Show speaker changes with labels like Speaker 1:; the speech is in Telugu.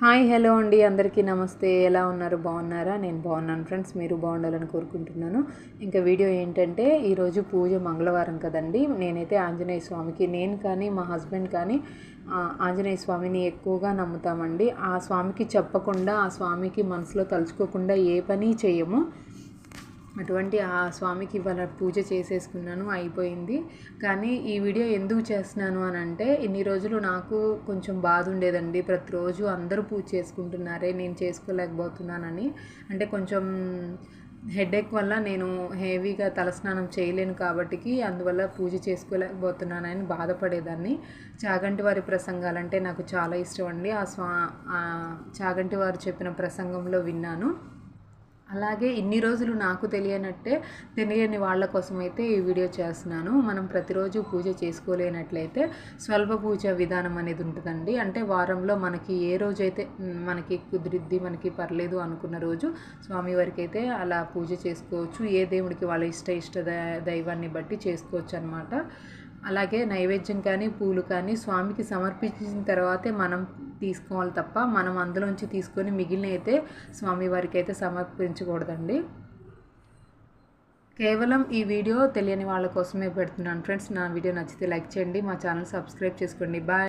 Speaker 1: హాయ్ హలో అండి. అందరికీ నమస్తే. ఎలా ఉన్నారు? బాగున్నారా? నేను బాగున్నాను ఫ్రెండ్స్. మీరు బాగుండాలని కోరుకుంటున్నాను. ఇంకా వీడియో ఏంటంటే ఈరోజు పూజ మంగళవారం కదండి. నేనైతే ఆంజనేయ స్వామికి నేను కానీ మా హస్బెండ్ కానీ ఆంజనేయ స్వామిని ఎక్కువగా నమ్ముతామండి. ఆ స్వామికి చెప్పకుండా ఆ స్వామికి మనసులో తలుచుకోకుండా ఏ పని చేయము. అటువంటి ఆ స్వామికి ఇవాళ పూజ చేసేసుకున్నాను అయిపోయింది. కానీ ఈ వీడియో ఎందుకు చేస్తున్నాను అని అంటే ఇన్ని రోజులు నాకు కొంచెం బాధ ఉండేదండి ప్రతిరోజు అందరూ పూజ చేసుకుంటున్నారే నేను చేసుకోలేకపోతున్నానని. అంటే కొంచెం హెడేక్ వల్ల నేను హెవీగా తలస్నానం చేయలేను కాబట్టికి అందువల్ల పూజ చేసుకోలేకపోతున్నానని బాధపడేదాన్ని. చాగంటి వారి ప్రసంగాలంటే నాకు చాలా ఇష్టం అండి. ఆ స్వా చాగంటి వారు చెప్పిన ప్రసంగంలో విన్నాను. అలాగే ఇన్ని రోజులు నాకు తెలియనట్టే తెలియని వాళ్ళ కోసం అయితే ఈ వీడియో చేస్తున్నాను. మనం ప్రతిరోజు పూజ చేసుకోలేనట్లయితే స్వల్ప పూజ విధానం అనేది ఉంటుందండి. అంటే వారంలో మనకి ఏ రోజైతే మనకి కుదిరిద్ది మనకి పర్లేదు అనుకున్న రోజు స్వామివారికి అయితే అలా పూజ చేసుకోవచ్చు. ఏ దేవుడికి వాళ్ళ ఇష్ట ఇష్ట దైవాన్ని బట్టి చేసుకోవచ్చు అనమాట అలాగే నైవేద్యం కానీ పూలు కానీ స్వామికి సమర్పించిన తర్వాతే మనం తీసుకోవాలి తప్ప మనం అందులోంచి తీసుకొని మిగిలిన అయితే స్వామివారికి అయితే సమర్పించకూడదండి. కేవలం ఈ వీడియో తెలియని వాళ్ళ కోసమే పెడుతున్నాను. ఫ్రెండ్స్ నా వీడియో నచ్చితే లైక్ చేయండి మా ఛానల్ సబ్స్క్రైబ్ చేసుకోండి. బాయ్.